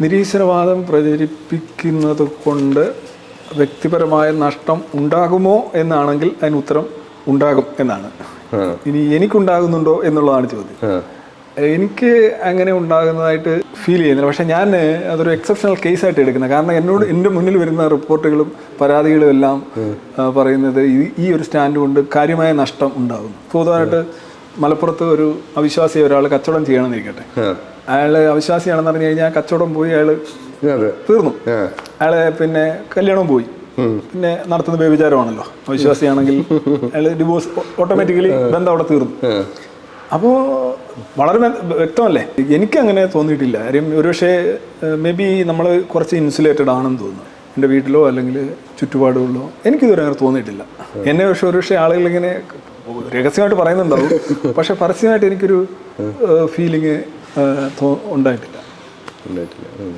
നിരീശ്വരവാദം പ്രചരിപ്പിക്കുന്നത് കൊണ്ട് വ്യക്തിപരമായ നഷ്ടം ഉണ്ടാകുമോ എന്നാണെങ്കിൽ അതിന് ഉത്തരം ഉണ്ടാകും എന്നാണ്. ഇനി എനിക്കുണ്ടാകുന്നുണ്ടോ എന്നുള്ളതാണ് ചോദ്യം. എനിക്ക് അങ്ങനെ ഉണ്ടാകുന്നതായിട്ട് ഫീൽ ചെയ്യുന്നില്ല. പക്ഷെ ഞാൻ അതൊരു എക്സെപ്ഷണൽ കേസായിട്ട് എടുക്കുന്നത്. കാരണം എന്നോട് എന്റെ മുന്നിൽ വരുന്ന റിപ്പോർട്ടുകളും പരാതികളും എല്ലാം പറയുന്നത് ഈ- ഒരു സ്റ്റാൻഡ് കൊണ്ട് കാര്യമായ നഷ്ടം ഉണ്ടാകും പൊതുവായിട്ട് മലപ്പുറത്ത് ഒരു അവിശ്വാസി ഒരാൾ കച്ചവടം ചെയ്യണമെന്നിരിക്കട്ടെ. അയാൾ അവിശ്വാസിയാണെന്ന് പറഞ്ഞു കഴിഞ്ഞാൽ കച്ചവടം പോയി അയാൾ തീർന്നു. അയാൾ പിന്നെ കല്യാണം പോയി. പിന്നെ നടത്തുന്ന വ്യഭിചാരമാണല്ലോ. അവിശ്വാസിയാണെങ്കിൽ അയാൾ ഡിവോഴ്സ് ഓട്ടോമാറ്റിക്കലി ബന്ധം അവിടെ തീർന്നു. അപ്പോൾ വളരെ വ്യക്തമല്ലേ? എനിക്ക് അങ്ങനെ തോന്നിയിട്ടില്ല. കാര്യം ഒരുപക്ഷെ മേ ബി നമ്മൾ കുറച്ച് ഇൻസുലേറ്റഡ് ആണെന്ന് തോന്നുന്നു. എന്റെ വീട്ടിലോ അല്ലെങ്കിൽ ചുറ്റുപാടുകളിലോ എനിക്കിതുവരെ അങ്ങനെ തോന്നിയിട്ടില്ല. എന്നെ പക്ഷെ ഒരുപക്ഷെ ആളുകൾ ഇങ്ങനെ രഹസ്യമായിട്ട് പറയുന്നുണ്ടാവും. പക്ഷെ പരസ്യമായിട്ട് എനിക്കൊരു ഫീലിങ് ഉണ്ടായിട്ടില്ല. ഉണ്ടായിട്ടില്ല.